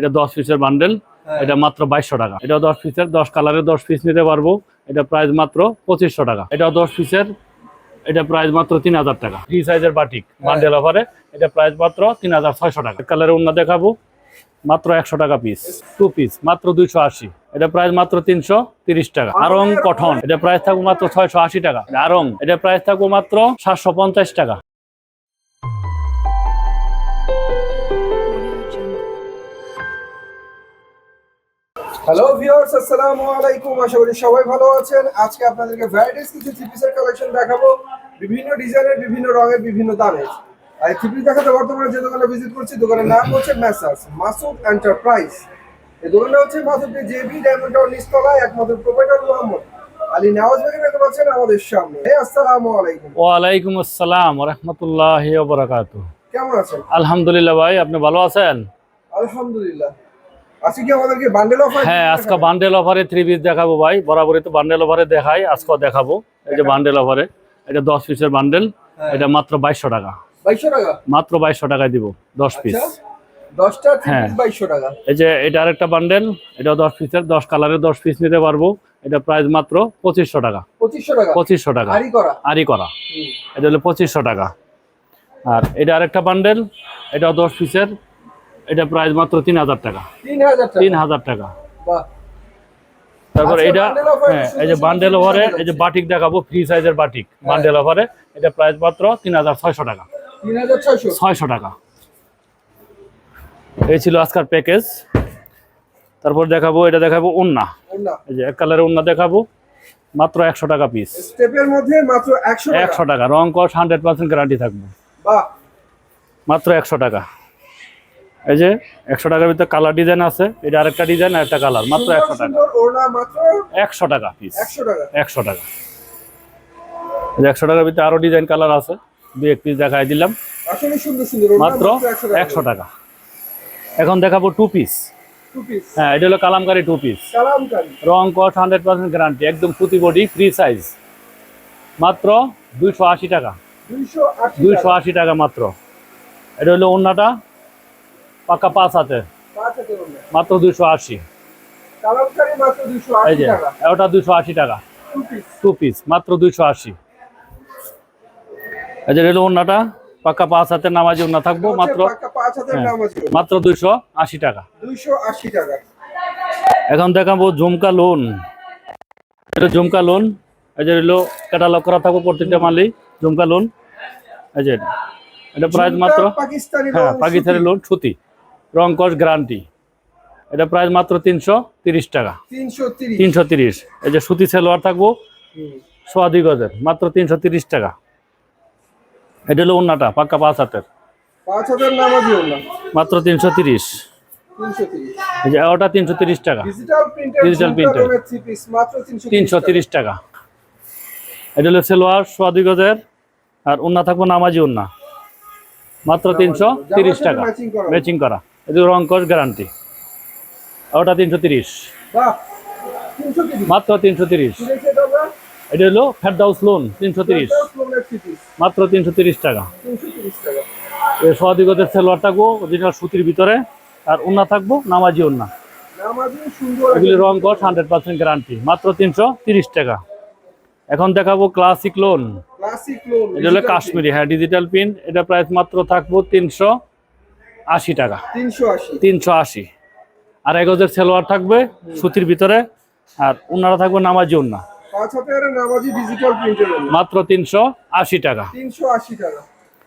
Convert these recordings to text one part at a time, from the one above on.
এটা দশ পিসের বান্ডেল এটা মাত্র বাইশশো টাকা। এটা দশ পিসের দশ কালারের দশ পিস নিতে পারব। এটা প্রাইস মাত্র পঁচিশশো টাকা। এটা দশ পিসের এটা প্রাইস মাত্র তিন হাজার টাকা। ফ্রি সাইজের বাটিক বান্ডেল অফারে এটা প্রাইস মাত্র তিন হাজার ছয়শো টাকা। কালারের অন্য দেখাবো মাত্র একশো টাকা পিস টু পিস মাত্র দুইশো আশি। এটা প্রাইস মাত্র তিনশো তিরিশ টাকা। আরং কঠন এটা প্রাইস থাকব মাত্র ছয়শো আশি টাকা। আরং এটা প্রাইস থাকব মাত্র সাতশো পঞ্চাশ টাকা। হ্যালো ভিউয়ার্স আসসালামু আলাইকুম আশা করি সবাই ভালো আছেন। আজকে আপনাদেরকে ভ্যারাইটিস কিছু থ্রি পিসের কালেকশন দেখাবো। বিভিন্ন ডিজাইনের বিভিন্ন রঙের বিভিন্ন দামের। আর থ্রি পিস দেখাতে বর্তমানে যে দোকানে ভিজিট করছি দোকানের নাম হচ্ছে মেসার্স মাসুদ এন্টারপ্রাইজ এই দোকানটা হচ্ছে মাসুদকে জেবি ডায়মন্ড টাওয়ার নিচতলায় একমাত্র প্রোপাইটার মোহাম্মদ আলী নওয়াজ ভাইকে দেখতে পাচ্ছেন আমাদের সামনে। হে আসসালামু আলাইকুম। ওয়ালাইকুম আসসালাম রহমতুল্লাহ বরাকাত কেমন আছেন? আলহামদুলিল্লাহ ভাই আপনি ভালো আছেন? আলহামদুলিল্লাহ। হ্যাঁ আজকে বান্ডেল অফারে থ্রি পিস দেখাবো ভাই। বরাবরই তো বান্ডেল অফারে দেখাই আজকেও দেখাবো। এই যে বান্ডেল অফারে এটা দশ পিসের বান্ডেল হ্যাঁ। এটা মাত্র বাইশশো টাকা। মাত্র বাইশশো টাকায় দিব দশ পিস আচ্ছা হ্যাঁ। এই যে এটা আরেকটা বান্ডেল এটা দশ পিসের দশ কালারের দশ পিস নিতে পারব। এটা প্রাইস মাত্র পঁচিশশো টাকা। পঁচিশশো টাকা? আরি করা। এটা হলো পঁচিশশো টাকা। আর এটা আরেকটা বান্ডেল এটা দশ পিসের এটা প্রাইস মাত্র তিন হাজার টাকা। তিন হাজার টাকা? তারপর এটা হ্যাঁ এই যে বান্ডেল ওভারে এই যে বাটিক দেখাবো ফ্রি সাইজের বাটিক বান্ডেল ওভারে এটা প্রাইস মাত্র তিন হাজার ছয়শো টাকা। ছয়শো? টাকা। এই ছিল আজকার প্যাকেজ তারপর দেখাবো এটা দেখাবো উন্না। এই যে এক কালারের উন্না দেখাবো মাত্র একশো টাকা পিস স্টেপের মধ্যে মাত্র একশো টাকা। রং কস হান্ড্রেড পার্সেন্ট গ্যারান্টি থাকবে। মাত্র একশো টাকা। এই যে একশো টাকার ভিতরে কালার ডিজাইন আছে এটা আরেকটা ডিজাইন আর একটা কালার মাত্র একশো টাকা। একশো টাকা পিস একশো টাকা। একশো টাকার ভিতরে আরও ডিজাইন কালার আছে দুই এক পিস দেখাই দিলাম। মাত্র একশো টাকা। এখন দেখাবো টু পিস হ্যাঁ এটা হলো কালামকারি টু পিস রং কস হান্ড্রেড পার্সেন্ট গ্যারান্টি একদম সুতি বডি ফ্রি সাইজ মাত্র দুইশো আশি টাকা। দুইশো আশি টাকা। মাত্র। এটা হলো অন্যটা পাকা পাঁচ হাতে? মাত্র দুইশো আশি। এই যে টাকা। ওটা দুইশো আশি টাকা। টু পিস মাত্র দুইশো আশি। এই যে হলো অন্যটা পাকা পাঁচ হাতে নামাজি অন্য থাকব মাত্র হ্যাঁ। মাত্র দুইশো আশি টাকা। টাকা। এখন দেখাবো ঝুমকা লোন এটা ঝুমকা লোন এই যে হলো ক্যাটালগ করা থাকব প্রত্যেকটা মালই। ঝুমকা লোন এই যে এটা প্রাইস মাত্র হ্যাঁ পাকিস্তানি লোন সুতি। রং কস গ্যারান্টি। এটা প্রাইস মাত্র তিনশো তিরিশ টাকা। তিনশো তিরিশ। এই যে সুতি সেলোয়ার থাকব সোয়া দুই গজের মাত্র তিনশো তিরিশ টাকা। এটা হলো অন্যটা পাক্কা পাঁচ হাতের। মাত্র তিনশো তিরিশ। তিনশো এই যে ওটা তিনশো তিরিশ টাকা। ডিজিটাল প্রিন্টের তিনশো তিরিশ টাকা। এটা হলো সেলোয়ার সোয়া দুই গজের আর উন্না থাকব নামাজি উন্না মাত্র তিনশো তিরিশ টাকা। ম্যাচিং করা। এটা রং কস গ্যারান্টি ওটা তিনশো তিরিশ। মাত্র তিনশো তিরিশ। এটা হলো ফেরদাউস লোন তিনশো তিরিশ। মাত্র তিনশো তিরিশ টাকা। এই সোয়াদিগতের সেলোয়ার থাকব অরিজিনাল সুতির ভিতরে। আর উন্না থাকব নামাজি উন্না। এগুলি রং কস হান্ড্রেড পার্সেন্ট গ্যারান্টি মাত্র তিনশো তিরিশ টাকা। এখন দেখাবো ক্লাসিক লোন ক্লাসিক লোন এটা হলো কাশ্মীরি হ্যাঁ ডিজিটাল প্রিন্ট এটা প্রাইস মাত্র থাকব তিনশো আশি টাকা। তিনশো আশি। আর এগোজের সেলোয়ার থাকবে সুতির ভিতরে আর উন্নারা থাকবে নামাজি উন্না। মাত্র তিনশো আশি টাকা।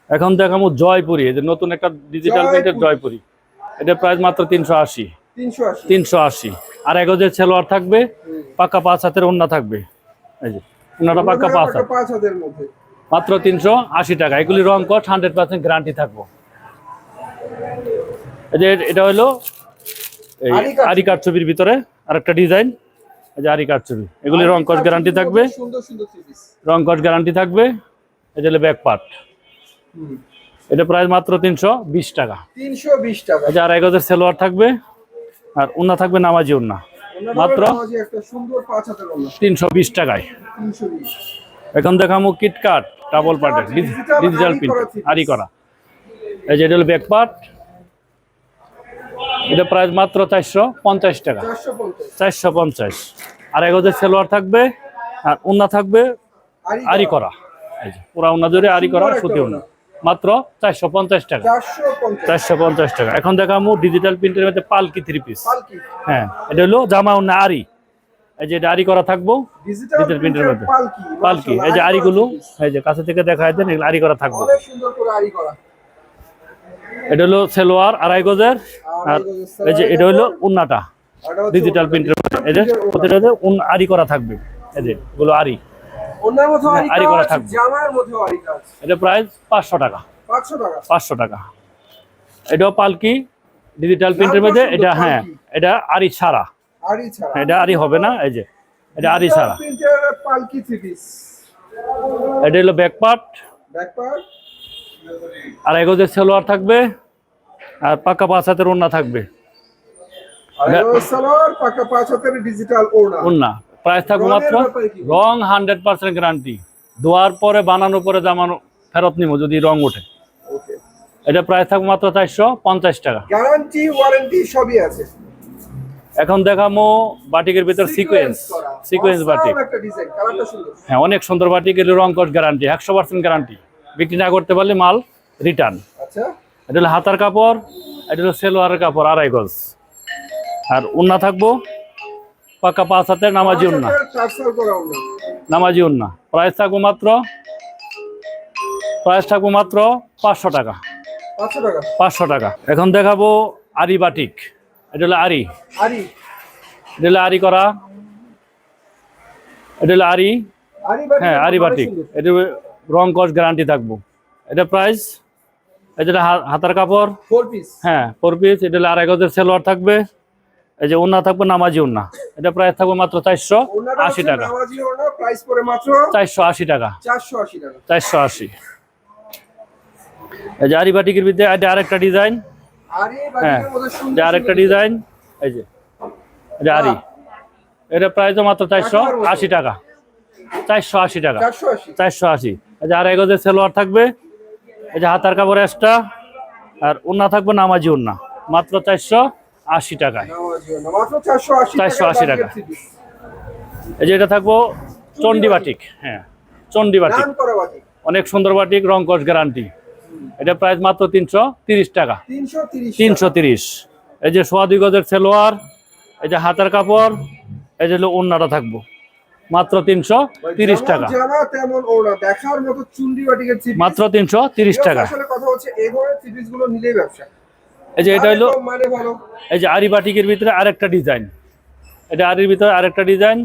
এখন দেখাবো জয়পুরি এই যে নতুন একটা ডিজিটাল প্রিন্টের জয়পুরি। এটা প্রাইস মাত্র তিনশো আশি। তিনশো আশি। আর এগোজের সেলোয়ার থাকবে পাক্কা পাঁচ হাতের উন্না থাকবে। এই যে উন্নাটা পাক্কা পাঁচ হাত। মধ্যে। মাত্র তিনশো আশি টাকা। এগুলি রং কট হান্ড্রেড পার্সেন্ট গ্যারান্টি থাকব। যে এটা হলো এই আরি কাঠ ছবির ভিতরে আরেকটা ডিজাইন। এই যে আরি কাঠ ছবি। এগুলি রং কট গ্যারান্টি থাকবে। রং কট গ্যারান্টি থাকবে। এটা হলো ব্যাক পার্ট এটা প্রাইস মাত্র তিনশো বিশ টাকা। তিনশো বিশ টাকা। এই যে আর এগোজের সেলোয়ার থাকবে। আর উন্না থাকবে নামাজি উন্না। মাত্র? তিনশো বিশ টাকায়। এখন দেখামো কিটকাট ডাবল পার্টের ডিজিটাল প্রিন্ট আরি করা। এই যে এটা হলো ব্যাক পার্ট এটা প্রাইস মাত্র চারশো পঞ্চাশ টাকা। চারশো পঞ্চাশ। আর এক হাজার সেলোয়ার থাকবে আর উন্না থাকবে আরি করা। এই যে পুরা উন্না জুড়ে আরি করা সুতি উন্না। মাত্র চারশো পঞ্চাশ টাকা। চারশো পঞ্চাশ। টাকা। এখন দেখামু ডিজিটাল প্রিন্টের মধ্যে পালকি থ্রি পিস হ্যাঁ এটা হলো জামা উন্না আরি এই যে এটা আরি করা থাকব। ডিজিটাল প্রিন্টের মধ্যে। পালকি। পালকি। এই যে আরিগুলো এই যে কাছে থেকে দেখা দেন এগুলো আরি করা থাকব। সুন্দর করে আরি করা। এটা হলো সেলোয়ার আড়াই গজের আর এই যে এটা হলো উন্নাটা ডিজিটাল। প্রিন্টের এই যে ওটা। প্রতিটাতে উন আরি করা থাকবে। এই যে এগুলো অন্যের মধ্যে আরি আরি করা থাকবে। এটা প্রাইস পাঁচশো টাকা। পাঁচশো টাকা। এটাও পালকি ডিজিটাল প্রিন্টের মধ্যে এটা হ্যাঁ এটা আরি ছাড়া। এটা আরি হবে না এই যে এটা Digital ছাড়া। এটা হলো ব্যাক পার্ট ব্যাক পার্ট আর এগোজের সেলোয়ার থাকবে আর পাকা পাঁচ হাতের ওন্না থাকবে। পাকা পাঁচ হাতের ডিজিটাল ওড়না। প্রাইস থাকবে মাত্র রং হান্ড্রেড পার্সেন্ট গ্যারান্টি ধোয়ার পরে বানানোর পরে জামানো ফেরত নিব যদি রং ওঠে। এটা প্রাইস থাকবে মাত্র চারশো পঞ্চাশ টাকা। গ্যারান্টি ওয়ারেন্টি সবই আছে। এখন দেখামো বাটিকের ভিতর সিকোয়েন্স সিকোয়েন্স বাটিক। হ্যাঁ অনেক সুন্দর বাটিক এগুলো রং কস গ্যারান্টি একশো পার্সেন্ট গ্যারান্টি বিক্রি না করতে পারলে মাল রিটার্ন আচ্ছা। এটা হলো হাতার কাপড় এটা হলো সেলোয়ারের কাপড় আড়াই গজ। আর উন্না থাকব পাকা পাঁচ হাতের নামাজি উন্না। নামাজি উন্না। প্রাইস থাকব মাত্র প্রাইস থাকব মাত্র পাঁচশো টাকা। পাঁচশো টাকা। এখন দেখাবো আরি বাটিক। এটা হলো আরি। আরি। এটা হলো আরি করা। এটা হলো আরি। আরি হ্যাঁ আরি বাটিক। এটা রং কস গ্যারান্টি থাকব। এটা প্রাইস এটা হাতার কাপড় ফোর পিস হ্যাঁ ফোর পিস এটা আড়াই গজের সেলোয়ার থাকবে। এই যে উন্না থাকবে নামাজি উন্না এটা প্রাইস থাকবে মাত্র চারশো আশি টাকা। চারশো আশি টাকা। চারশো আশি এই যে আরি বাটিকের ভিতরে এটা আরেকটা ডিজাইন হ্যাঁ আরেকটা ডিজাইন এই যে এটা আরি। এটা প্রাইস মাত্র চারশো আশি টাকা। চারশো আশি টাকা। চারশো আশি। চারশো আশি এই যে আড়াই গজের সেলোয়ার থাকবে। এই যে হাতার কাপড় এক্সট্রা আর উন্না থাকবে নামাজি উন্না মাত্র চারশো আশি টাকায়। চারশো আশি টাকা। এই যে এটা থাকব চন্ডি বাটিক হ্যাঁ চন্ডি বাটিক। অনেক সুন্দর বাটিক রং কস গ্যারান্টি এটা প্রাইস মাত্র তিনশো তিরিশ টাকা। তিনশো তিরিশ এই যে সোয়া দুই গজের সেলোয়ার এই যে হাতার কাপড় এই যে উন্নাটা থাকব। মাত্র তিনশো তিরিশ টাকা। মাত্র তিনশো তিরিশ টাকা। এই যে এটা হলো মানে এই যে আরি বাটিকের ভিতরে আরেকটা ডিজাইন। এটা আরির ভিতরে আরেকটা ডিজাইন।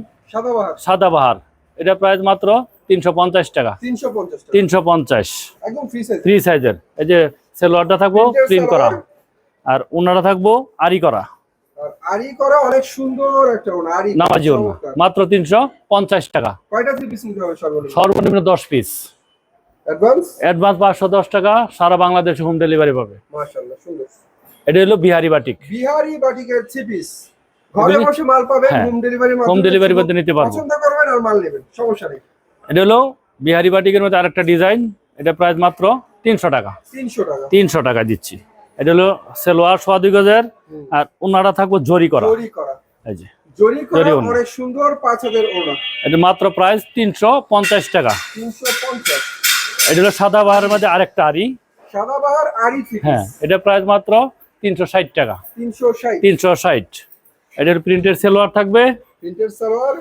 সাদা বাহার। এটা প্রাইস মাত্র তিনশো পঞ্চাশ টাকা। তিনশো পঞ্চাশ থ্রি সাইজের এই যে সেলোয়ারটা থাকব প্রিন্ট করা। আর উনাটা থাকব আরি করা। আর আরি করা অনেক সুন্দর একটা ওড়না আরি নামাজি উন্না মাত্র তিনশো পঞ্চাশ টাকা। কয়টা পিস নিতে হবে সর্বনিম্ন? সর্বনিম্ন দশ পিস অ্যাডভান্স অ্যাডভান্স পাঁচশো দশ টাকা সারা বাংলাদেশে হোম ডেলিভারি পাবে। মাশাআল্লাহ সুন্দর। এটা হলো বিহারি বাটিক। বিহারি বাটিকের থ্রি পিস ঘরে বসে মাল পাবেন হ্যাঁ। হোম ডেলিভারি মধ্যে নিতে পারব। পছন্দ করবেন আর মাল নেবেন সমস্যা নেই। এটা হলো বিহারি বাটিকের মধ্যে আরেকটা ডিজাইন এটা প্রাইস মাত্র তিনশো টাকা। তিনশো টাকা। তিনশো টাকা দিচ্ছি। এটা হলো সেলোয়ার সোয়া দুই গজের আর উনাটা থাকব জরি করা। এই যে জরি করা অনেক সুন্দর পাঁচ হাজার এটা মাত্র প্রাইস তিনশো পঞ্চাশ টাকা। তিনশো পঞ্চাশ। এটা হলো সাদা বাহারের মধ্যে আরেকটা আরি সাদা বাহার আরি হ্যাঁ এটা প্রাইস মাত্র তিনশো ষাট টাকা। তিনশো ষাট। তিনশো ষাট। এটার প্রিন্টের সেলোয়ার থাকবে। প্রিন্টের সালোয়ার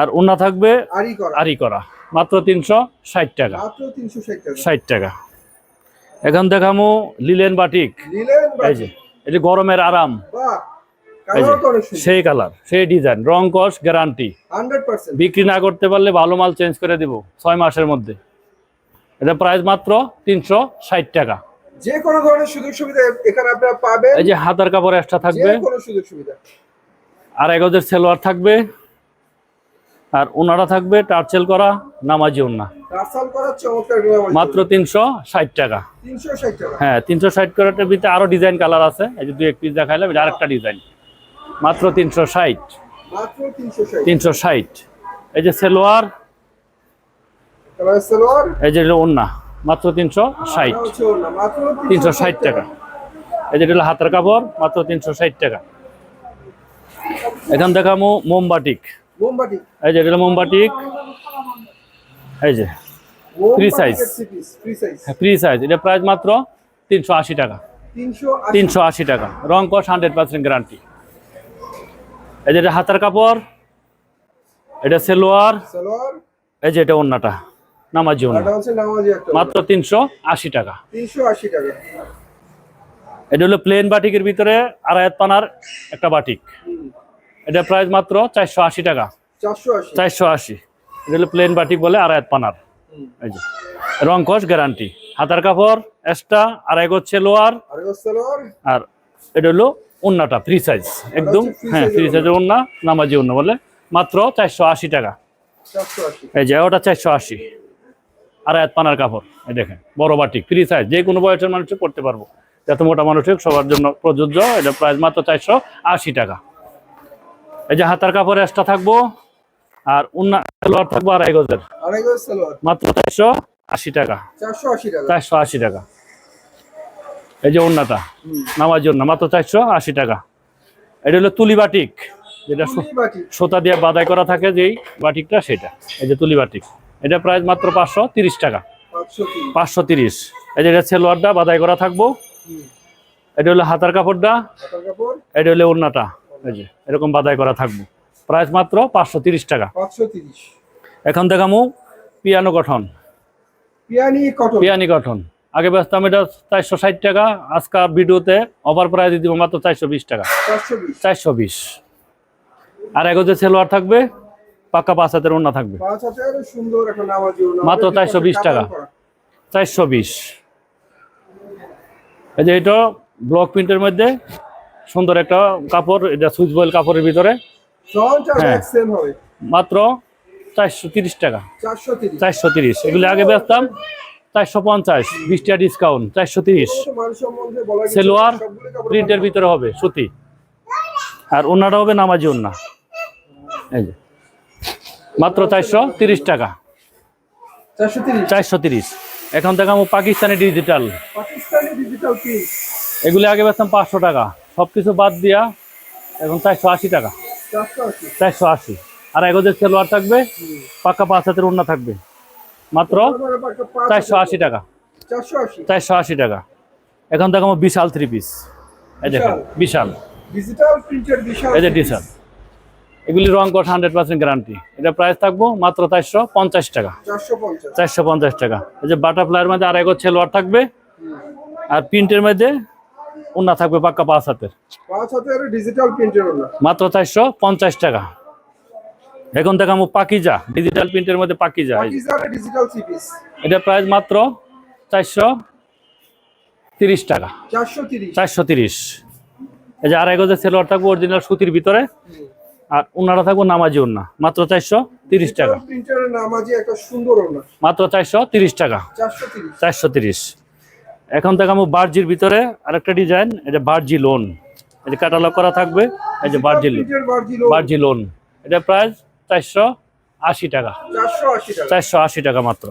আর উন্না থাকবে আরি করা। আরি করা। মাত্র তিনশো ষাট টাকা। মাত্র তিনশো ষাট টাকা। ষাট টাকা। এখন দেখামো লিলেন বাটিক। এই যে গরমের আরাম। এই যে সেই কালার সেই ডিজাইন রং কস গ্যারান্টি বিক্রি না করতে পারলে ভালো মাল চেঞ্জ করে দিব ছয় মাসের মধ্যে। এটা প্রাইস মাত্র তিনশো ষাট টাকা। যে কোনো ধরনের সুযোগ সুবিধা এখানে আপনারা পাবেন। এই যে হাতার কাপড় এক্সট্রা থাকবে। কোনো সুযোগ সুবিধা। আর এগোদের সেলোয়ার থাকবে। আর উনারা থাকবে টার্চেল করা নামাজি গ্রাম মাত্র তিনশো ষাট টাকা। হ্যাঁ তিনশো ষাট করাটার ভিতরে আরও ডিজাইন কালার আছে। এই যে দুই এক পিস দেখাইলাম এটা আরেকটা ডিজাইন। মাত্র তিনশো ষাট। তিনশো ষাট। এই যে সেলোয়ার এই যে উন্না মাত্র তিনশো ষাট। তিনশো ষাট টাকা। এই যে হলো হাতের কাপড় মাত্র তিনশো ষাট টাকা। এখান দেখামো মোমবাটিক এই যে এটা হলো মোমবাটিক এই যে. ফ্রি সাইজ ফ্রি সাইজ এটা প্রাইস মাত্র তিনশো আশি টাকা। তিনশো আশি। টাকা। রং কস হান্ড্রেড পার্সেন্ট গ্যারান্টি এই যে এটা হাতের কাপড়। এটা সেলোয়ার। এই যে এটা ওন্নাটা। নামাজি ওন্না। এটা হচ্ছে নামাজি একটা মাত্র তিনশো আশি টাকা। টাকা। এটা হলো প্লেন বাটিকের ভিতরে আড়াইয়াত পানার একটা বাটিক এটা প্রাইস মাত্র চারশো আশি টাকা। চারশো আশি। এটা হলো প্লেন বাটিক বলে আড়াইয়াত পানার। এই যে। রং কস গ্যারান্টি হাতার কাপড় এক্সট্রা আড়াই গোছ সেলোয়ার আর এটা আর এটা হলো ওন্নাটা ফ্রি সাইজ একদম হ্যাঁ ফ্রি সাইজের ওন্না নামাজি ওন্না বলে। মাত্র চারশো আশি টাকা। এই যে ওটা চারশো আশি। আর এক পানার কাপড়। এই দেখেন বড় বাটি ফ্রি সাইজ যে কোনো বয়সের মানুষই পড়তে পারব। যত মোটা মানুষের সবার জন্য প্রযোজ্য এটা প্রাইস মাত্র চারশো আশি টাকা। এই যে হাতার কাপড় এক্সট্রা থাকব আর উন্না সালোয়ার থাকব আড়াই গজের। মাত্র চারশো আশি টাকা। চারশো আশি টাকা। এই যে উন্নাটা। নামার জন্য মাত্র চারশো আশি টাকা। এটা হলো তুলি বাটিক যেটা সুতা দিয়ে বাদাই করা থাকে যেই বাটিকটা সেটা। এই যে তুলি বাটিক। এটা প্রাইস মাত্র পাঁচশো তিরিশ টাকা। পাঁচশো তিরিশ। এই যে এটা সেলোয়ারটা বাদাই করা থাকব। এটা হলো হাতার কাপড়টা। এটা হলো ওড়নাটা এই যে এরকম বাদাই করা থাকব। প্রাইস মাত্র পাঁচশো তিরিশ টাকা। এখন দেখামু পিয়ানো গঠন। পিয়ানি গঠন। আগে বেচতাম এটা চারশো ষাট টাকা আজকাল ভিডিওতে অফার প্রাইস দিব মাত্র চারশো বিশ টাকা। চারশো বিশ। আর আর এগোতে সেলোয়ার থাকবে পাক্কা পাঁচ হাতের ওড়না থাকবে। মাত্র চারশো বিশ টাকা। চারশো বিশ। এই যে এটা ব্লক প্রিন্টের মধ্যে সুন্দর একটা কাপড় এটা সুইচ বয়েল কাপড়ের ভিতরে। হ্যাঁ। মাত্র চারশো তিরিশ টাকা। চারশো তিরিশ। এগুলি আগে বেচতাম চারশো পঞ্চাশ বিশ টাকা ডিসকাউন্ট চারশো তিরিশ। সেলোয়ার প্রিন্টের ভিতরে হবে সুতি। আর ওনাটা হবে নামাজি ওন্না এই যে। মাত্র চারশো তিরিশ টাকা। চারশো তিরিশ। এখন আমার পাকিস্তানি ডিজিটাল পাকিস্তানি ডিজিটাল এগুলি আগে বেচতাম পাঁচশো টাকা। সব কিছু বাদ দিয়া এখন চারশো আশি টাকা। চারশো আশি। আর এগোদের সেলোয়ার থাকবে পাক্কা পাঁচ হাতের ওন্না থাকবে। মাত্র চারশো আশি টাকা। চারশো আশি। টাকা। এখন দেখো আমার বিশাল থ্রি পিস এই দেখেন বিশাল। এই যে বিশাল। এগুলি রং কট হান্ড্রেড পার্সেন্ট গ্যারান্টি এটা প্রাইস থাকব মাত্র চারশো পঞ্চাশ টাকা। চারশো পঞ্চাশ। চারশো পঞ্চাশ টাকা। এই যে বাটারফ্লাইয়ের মধ্যে আর এগো সেলোয়ার থাকবে। আর প্রিন্টের মধ্যে ওন্না থাকবে পাক্কা পাঁচ হাতের। ডিজিটাল প্রিন্টের মাত্র চারশো পঞ্চাশ টাকা। এখন দেখাবো পাকিজা ডিজিটাল প্রিন্টের মধ্যে পাকিজা। এটা প্রাইস মাত্র চারশো তিরিশ টাকা। চারশো তিরিশ। এই যে আড়াই গজের সেলোয়ার থাকব অরিজিনাল সুতির ভিতরে। আর ওনারা থাকব নামাজি ওন্না মাত্র চারশো তিরিশ টাকা। মাত্র চারশো তিরিশ টাকা। চারশো তিরিশ। এখন দেখাবো বার্জির ভিতরে আরেকটা ডিজাইন এটা বার্জি লোন এটা ক্যাটালগ করা থাকবে এই যে বার্জি লোন বার্জি লোন এটা প্রাইস চারশো আশি টাকা। চারশো আশি টাকা। মাত্র।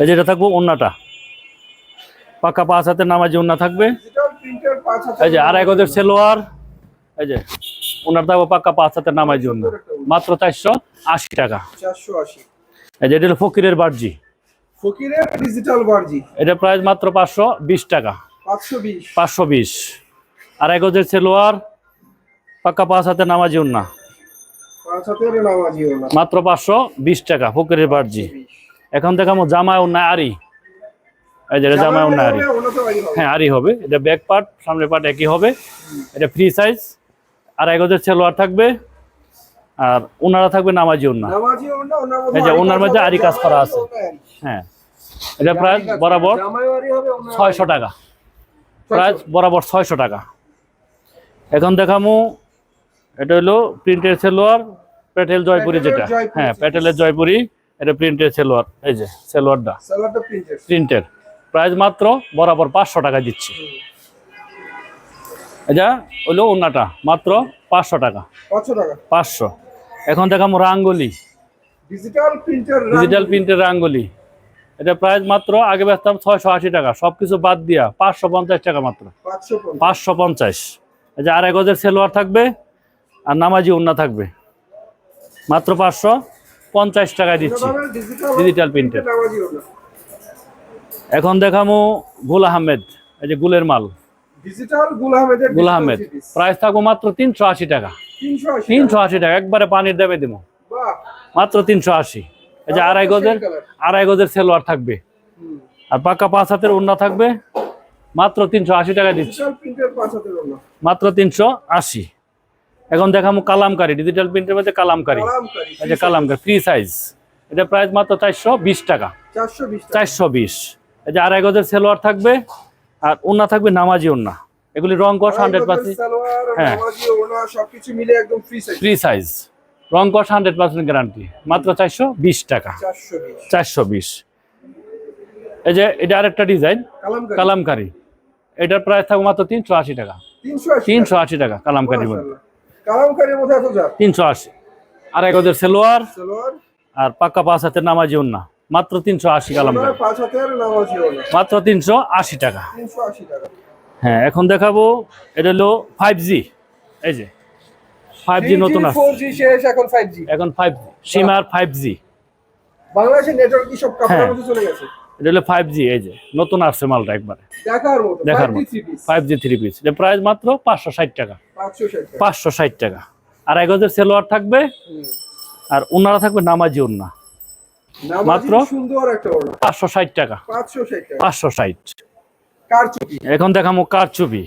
এই যেটা থাকব ওন্নাটা। পাক্কা পাঁচ হাতের নামাজি ওন্না থাকবে। এই যে আড়াই গজের সেলোয়ার। এই যে ওনার থাকব পাক্কা পাঁচ হাতের নামাজি ওন্না। মাত্র চারশো আশি টাকা। চারশো আশি। এই যে এটা হলো ফকিরের বার্জি। ফকিরের ডিজিটাল বার্জি এটা প্রাইস মাত্র পাঁচশো বিশ টাকা। পাঁচশো বিশ। পাঁচশো বিশ। আড়াই গজের সেলোয়ার পাক্কা পাঁচ হাতের নামাজি ওড়না। মাত্র পাঁচশো বিশ টাকা ফকিরের বার্জি এখন দেখাবো জামায় ওন্না আরি। এই যে এটা জামায় আরি। হ্যাঁ আরই হবে। এটা ব্যাক পার্ট সামনের পার্ট একই হবে। এটা ফ্রি সাইজ আর এক হাজার সেলোয়ার থাকবে। আর ওনারা থাকবে নামাজি ওনা ওনার মধ্যে এই যে ওনার মধ্যে আরি কাজ করা আছে। হ্যাঁ। এটা প্রায় বরাবর ছয়শো টাকা। প্রায় বরাবর ছয়শো টাকা। এখন দেখামু এটা হলো প্রিন্টের সেলোয়ার প্যাটেল জয়পুরি যেটা। হ্যাঁ প্যাটেলের জয়পুরি এটা প্রিন্টের সেলোয়ার। এই যে সেলোয়ারটা। প্রিন্টের। প্রাইস মাত্র বরাবর পাঁচশো টাকা দিচ্ছি। এটা হলো ওনাটা মাত্র পাঁচশো টাকা। পাঁচশো টাকা? পাঁচশো। এখন দেখাবো রাঙ্গলি। ডিজিটাল প্রিন্টার ডিজিটাল প্রিন্টের রাঙ্গলি। এটা প্রাইস মাত্র আগে বেচতাম ছয়শো আশি টাকা। সব কিছু বাদ দিয়া পাঁচশো পঞ্চাশ টাকা মাত্র। পাঁচশো পঞ্চাশ। এই যে আড়াই গজের সেলোয়ার থাকবে আর নামাজি উন্না থাকবে। মাত্র পাঁচশো পঞ্চাশ টাকায় দিচ্ছি। Digital printed। এখন দেখামো গুল আহমেদ এই যে গুলের মাল। ডিজিটাল গুল আহমেদের আহমেদ প্রাইস থাকব মাত্র তিনশো আশি টাকা। তিনশো আশি টাকা। একবারে পানির দেবে। দিব মাত্র তিনশো আশি। এই যে আড়াই গজের আড়াই গজের সেলোয়ার থাকবে। আর পাকা পাঁচ হাতের উন্না থাকবে। মাত্র তিনশো আশি টাকা দিচ্ছি। মাত্র তিনশো আশি। এখন দেখামো কালামকারি। ডিজিটাল প্রিন্টের মধ্যে কালামকারি। এই যে কালামকারি ফ্রি সাইজ এটা প্রাইস মাত্র চারশো বিশ টাকা। চারশো বিশ টাকা। চারশো বিশ। এই যে আড়াই গজের সেলোয়ার থাকবে। আর উন্না থাকবে নামাজি ওনা এগুলি রং কস হান্ড্রেড পার্সেন্ট হ্যাঁ। ফ্রি সাইজ রং কস হান্ড্রেড পার্সেন্ট গ্যারান্টি মাত্র চারশো বিশ টাকা। চারশো বিশ। এই যে এটা আরেকটা ডিজাইন কালামকারী। কালামকারি। এটার প্রাইস থাকবে মাত্র তিনশো আশি টাকা। তিনশো আশি টাকা। যা? তিনশো আশি। আড়াই গজের সেলোয়ার। আর পাক্কা পাঁচ হাতের নামাজি উন্না মাত্র তিনশো আশি ওড়না মাত্র তিনশো আশি টাকা। হ্যাঁ এখন দেখাবো এটা হলো ফাইভ জি এই যে ফাইভ জি নতুন জি এখন ফাইভ জি সিমার ফাইভ জি বাংলাদেশের নেটওয়ার্ক কি সব কাপড়ের। মধ্যে চলে গেছে? এটা হলো ফাইভ জি এই যে নতুন আসছে মালটা একবারে। দেখার মতো ফাইভ জি থ্রি পিস এটা প্রাইস মাত্র পাঁচশো ষাট টাকা। পাঁচশো ষাট টাকা। আর এক গজের সেলোয়ার থাকবে। আর ওনারা থাকবে নামাজি নামাজি মাত্র? সুন্দর একটা ওড়না পাঁচশো ষাট টাকা। পাঁচশো ষাট টাকা। পাঁচশো ষাট। কারচুপি। এখন দেখামো কারচুপি।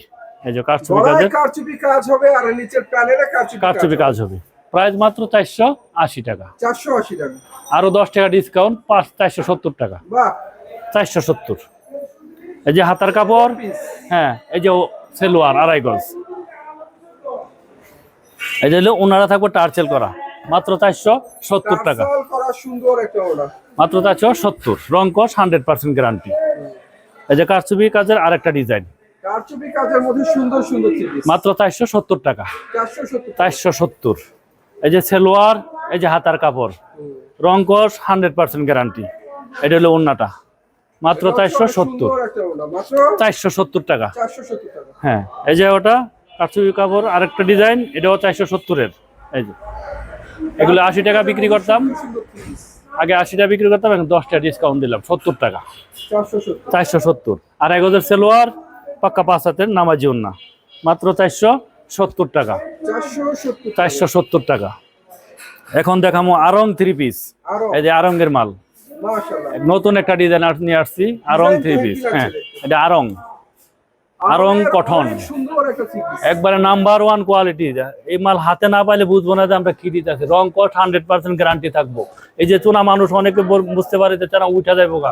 এই যে কারচুপি কারচুপি কাজ হবে আর নিচের প্যানেলে কারচুপি কারচুপি কাজ হবে। প্রাইস মাত্র চারশো আশি টাকা। চারশো আশি টাকা। আরও দশ টাকা ডিসকাউন্ট পাঁচ চারশো সত্তর টাকা। বাহ। চারশো সত্তর। এই যে হাতার কাপড় হ্যাঁ এই যে সেলোয়ার আড়াই গজ। এই যে ওনারা থাকবে টার্চেল করা। মাত্র চারশো সত্তর টাকা। মাত্র চারশো সত্তর। রং কস হান্ড্রেড পার্সেন্ট গ্যারান্টি এই যে কারচুপি কাজের আরেকটা ডিজাইন মাত্র চারশো সত্তর টাকা। চারশো সত্তর। এই যে সেলোয়ার এই যে হাতার কাপড়। রং কস হান্ড্রেড পার্সেন্ট গ্যারান্টি এটা হলো ওন্নাটা। মাত্র চারশো সত্তর। চারশো সত্তর টাকা। হ্যাঁ এই যে ওটা কারচুপি কাপড় আরেকটা ডিজাইন এটাও চারশো সত্তরের। এই যে। এগুলো আশি টাকা বিক্রি করতাম। আগে আশি টাকা বিক্রি করতাম এখন দশটা ডিসকাউন্ট দিলাম সত্তর টাকা। চারশো সত্তর। আর এক হাজার সেলোয়ার পাক্কা পাঁচ হাতের নামাজি না মাত্র চারশো সত্তর টাকা। চারশো সত্তর টাকা। এখন দেখামো আরং থ্রি পিস এই যে আরঙ্গের মাল। নতুন একটা ডিজাইন নিয়ে আসছি আরং থ্রি পিস হ্যাঁ এটা আরং। আরং পিস একবারে নাম্বার ওয়ান কোয়ালিটি এই মাল হাতে না পাইলে বুঝব না যে আমরা কি দিতেছি রং কট হান্ড্রেড পার্সেন্ট গ্যারান্টি থাকব। এই যে চুনা মানুষ অনেকে বুঝতে পারে যে চুনা উঠা যাব গা।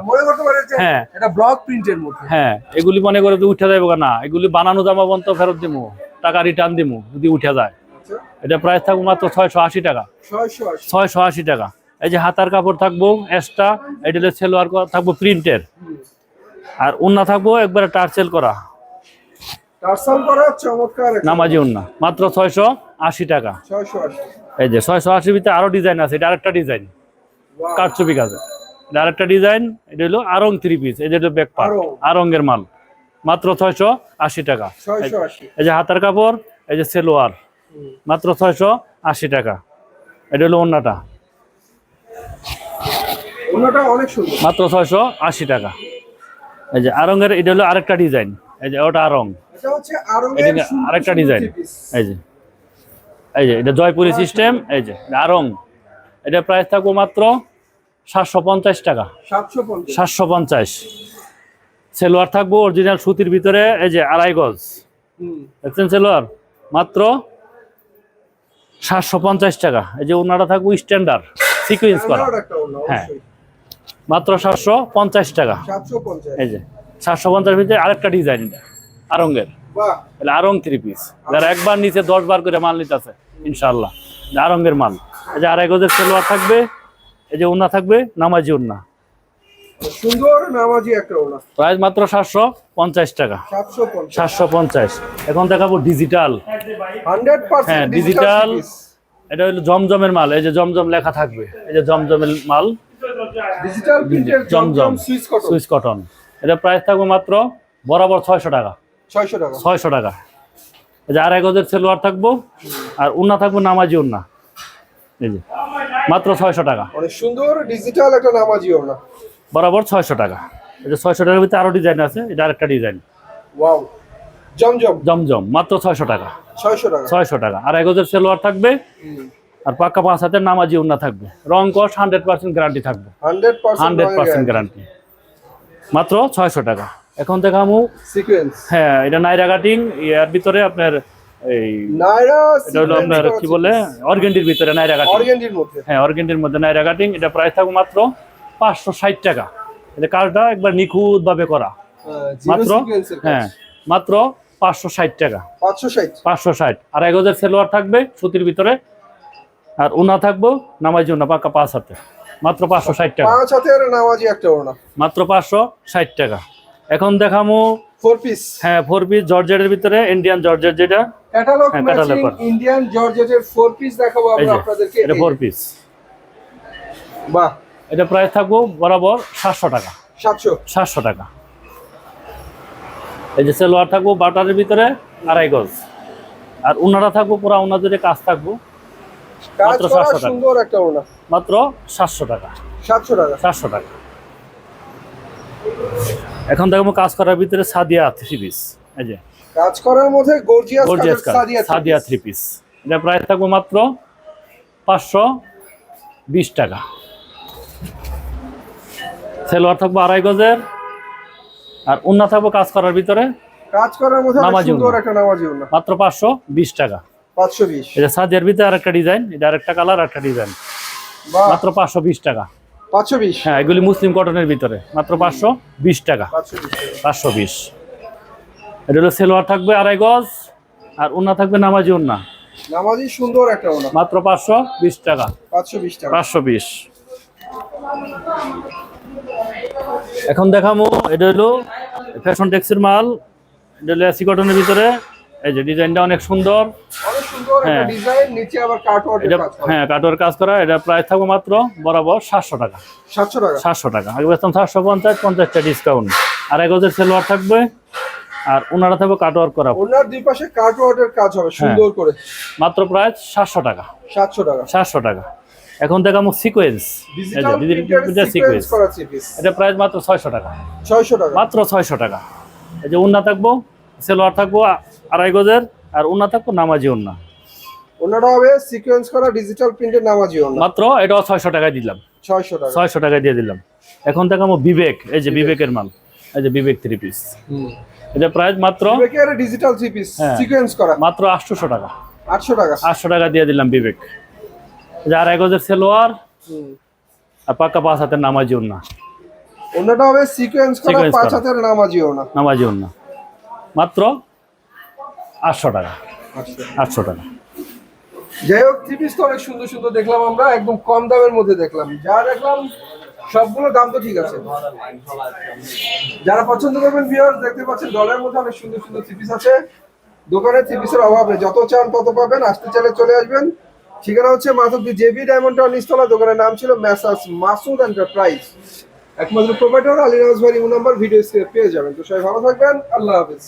হ্যাঁ। ব্লক প্রিন্টের মধ্যে। হ্যাঁ এগুলি মনে করে যে উঠে যাব গা। না এগুলি বানানো জামা বন্ধ ফেরত দিমু। টাকা রিটার্ন দিমু যদি উঠে যায়। আচ্ছা। এটা প্রাইস থাকব মাত্র ছয়শো আশি টাকা। ছয়শো আশি। টাকা। এই যে হাতার কাপড় থাকব এক্সট্রা এটা সেলোয়ার থাকব প্রিন্টের আর উন্না থাকব একবারে টার্সেল করা। টার্সাল করা চমৎকার নামাজি উন্না। মাত্র ছয়শো আশি টাকা। ছয়শো আশি। এই যে ছয়শো আশি ভিতরে আরও ডিজাইন আছে এটা আরেকটা ডিজাইন. কারচুপি কাজে এটা আরেকটা ডিজাইন এটা হলো আরং থ্রি পিস এটা হলো ব্যাক পার্ট আরং। আরঙ্গের মাল। মাত্র ছয়শো আশি টাকা। ছয়শো আশি। এই যে হাতার কাপড় এই যে সেলোয়ার। মাত্র ছয়শো আশি টাকা। এটা হলো অন্যটা অন্যটা অনেক সুন্দর। মাত্র ছয়শো আশি টাকা। এই যে আরঙ্গের এটা হলো আরেকটা ডিজাইন এই যে ওটা আরং। এটা হচ্ছে আরঙের আরেকটা ডিজাইন এই যে। এই যে এটা জয়পুরি সিস্টেম এই যে আরং। এটা প্রাইস থাকব মাত্র সাতশো পঞ্চাশ টাকা। সাতশো পঞ্চাশ। সেলোয়ার থাকব অরিজিনাল সুতির ভিতরে এই যে আড়াই গজ। দেখছেন সেলোয়ার? মাত্র সাতশো পঞ্চাশ টাকা। এই যে ওনারা থাকব স্ট্যান্ডার্ড সিকুয়েন্স করা। হ্যাঁ। মাত্র সাতশো পঞ্চাশ টাকা। এই যে। সাতশো পঞ্চাশ ভিতরে আরেকটা ডিজাইন আরঙ্গের। তাহলে আরং থ্রি পিস যারা একবার নিচে দশ বার করে মাল নিতেছে ইনশাল্লাহ আরঙ্গের মাল। এই যে আড়াই গজের সেলোয়ার থাকবে এই যে উন্না থাকবে নামাজি উন্না সুন্দর নামাজি একটা প্রাইস মাত্র টাকা। এখন দেখাবো ডিজিটাল হ্যাঁ ডিজিটাল এটা হলো জমজমের মাল। এই যে জমজম লেখা থাকবে। এই যে জমজমের মাল। ডিজিটাল জমজম। কটন এটা প্রাইস থাকবে মাত্র বরাবর ছয়শো টাকা। 600 টাকা। ছয়শো টাকা। এই যে আড়াই গজের সেলোয়ার থাকব আর উন্না থাকব নামাজি উন্না। এই যে মাত্র ছয়শো টাকা। অনেক সুন্দর ডিজিটাল একটা নামাজি ওড়না বরাবর ছয়শো টাকা। এই যে ছয়শো টাকার ভিতরে আরও ডিজাইন আছে এটা আরেকটা ডিজাইন ওয়াও জমজম। জমজম মাত্র ছয়শো টাকা। 600 টাকা। ছয়শো টাকা। আড়াই গজের সেলোয়ার থাকবে আর পাক্কা পাঁচ হাতের নামাজি উন্না থাকবে। রং কস হান্ড্রেড পার্সেন্ট গ্যারান্টি থাকবে। হান্ড্রেড পার্সেন্ট গ্যারান্টি মাত্র ছয়শো টাকা। এখন দেখামু সিকোয়েন্স হ্যাঁ এটা নাইরা কাটিং এর ভিতরে আপনার এই নাইরা এটা হলো আপনার কি বলে? অর্গেন্ডির ভিতরে নাইরা কাটিং। অর্গেন্ডির মধ্যে। হ্যাঁ অর্গেন্ডির মধ্যে নাইরা কাটিং এটা প্রাইস থাকবে মাত্র পাঁচশো ষাট টাকা। এটা কাজটা একবার নিখুঁত ভাবে করা মাত্র হ্যাঁ মাত্র পাঁচশো ষাট টাকা। 560 পাঁচশো ষাট। আর এক হাজার সেলোয়ার থাকবে সুতির ভিতরে। আর উনা থাকব নামাজ উনা পাকা পাঁচ হাতে। মাত্র পাঁচশো ষাট টাকা। পাঁচ হাতের নামাজি একটা ওড়না। মাত্র পাঁচশো ষাট টাকা। এখন দেখামো ফোর পিস হ্যাঁ ফোর পিস জর্জেটের ভিতরে ইন্ডিয়ান জর্জেট যেটা। ক্যাটালগ ম্যাচিং ইন্ডিয়ান জর্জেটের ফোর পিস দেখাবো আমরা আপনাদেরকে। এটা ফোর পিস বাহ। এটা প্রাইস থাকব বরাবর সাতশো টাকা। 700 সাতশো টাকা। এই যে সেলোয়ার থাকব বাটারের ভিতরে আড়াই গজ। আর উনারা থাকব পুরা যদি কাজ থাকব মাত্র 700 টাকা। সুন্দর একটা ওড়না। মাত্র সাতশো টাকা। 700 টাকা। চারশো টাকা। এখন দেখব কাজ করার ভিতরে সাদিয়া থ্রি পিস এই যে। কাজ করার মধ্যে gorgeous gorgeous Sadia Sadia three piece এটা থাকব মাত্র পাঁচশো বিশ টাকা। সেলোয়ার থাকব আড়াই গজের। আর উন্না থাকব কাজ করার ভিতরে কাজ করার মধ্যে নামাজি মাত্র পাঁচশো বিশ টাকা। 520 এটা সাদিয়ার ভিতরে আরেকটা ডিজাইন এটা আরেকটা কালার একটা ডিজাইন। মাত্র পাঁচশো বিশ টাকা। 520 হ্যাঁ এগুলি মুসলিম কটনের ভিতরে। মাত্র পাঁচশো বিশ টাকা। 520 পাঁচশো বিশ। এটা হলো সেলোয়ার থাকবে আড়াই গজ আর উন্না থাকবে নামাজি উন্না নামাজি সুন্দর একটা ওড়না। মাত্র পাঁচশো বিশ টাকা। 520 টাকা। পাঁচশো বিশ। এখন দেখামো এটা হলো ফ্যাশন টেক্সের মাল। এটা হলো এসি কটনের ভিতরে। এই যে ডিজাইনটা অনেক সুন্দর। হ্যাঁ। হ্যাঁ কাজ করা এটা থাকবে মাত্র বরাবর সাতশো টাকা। 700 টাকা। সাতশো টাকা। আগে বেতন সাতশো পঞ্চাশ পঞ্চাশটা ডিসকাউন্ট আর এক হাজার সেলোয়ার থাকবে। আর ওনারা থাকবে কাটওয়ার করা। ওনার দুই পাশে কাটওয়ার্কের কাজ হবে সুন্দর করে। মাত্র প্রাইস সাতশো টাকা। 700 টাকা। সাতশো টাকা। এখন সিকোয়েন্স সিকোয়েন্স এটা প্রাইস মাত্র ছয়শো টাকা। 600 টাকা। মাত্র ছয়শো টাকা। এই যে উন্না থাকব সেলোয়ার থাকব আড়াই গজের আর উন্না থাকব নামাজি উন্না। ওনারা হবে সিকোয়েন্স করা ডিজিটাল প্রিন্টের নামাজি ওনা মাত্র এটাও ছয়শো টাকায় দিলাম। 600 টাকা। ছয়শো টাকায় দিয়ে দিলাম। এখন দেখাবো বিবেক এই যে বিবেকের মাল এই যে বিবেক থ্রি পিস এটা প্রাইস মাত্র বিবেকের ডিজিটাল থ্রি পিস। সিকোয়েন্স করা। মাত্র আটশোশো টাকা। 800 টাকা। আটশো টাকা দিয়ে দিলাম বিবেক। যে আড়াই গজের সেলোয়ার হুম। আর পাক্কা পাঁচ হাতের নামাজি উন্না। ওনাটা হবে সিকোয়েন্স করা পাঁচ। হাতের নামাজি ওনা নামাজি উন্না। মাত্র আটশো টাকা। আটশো টাকা। যাই হোক থ্রি পিস তো অনেক সুন্দর সুন্দর দেখলাম আমরা, একদম কম দামের মধ্যে দেখলাম। যা দেখলাম, সবগুলো দাম তো ঠিক আছে। যারা পছন্দ করবেন ভিউয়ার্স দেখতে পাচ্ছেন ডলারের মধ্যে অনেক সুন্দর সুন্দর থ্রি পিস আছে। দোকানে থ্রি পিসের অভাব নেই যত চান তত পাবেন, আসতে চাইলে চলে আসবেন। ঠিকানা হচ্ছে মাসুদ জেবি ডায়মন্ড টাউন দোকানের নাম ছিল ম্যাসাস মাসুদ এন্টারপ্রাইজ। একমাত্র প্রোভাইডার আলী নাজ ভাই নাম্বার ভিডিও স্ক্রিনে পেয়ে যাবেন। তো সবাই ভালো থাকবেন, আল্লাহ হাফেজ।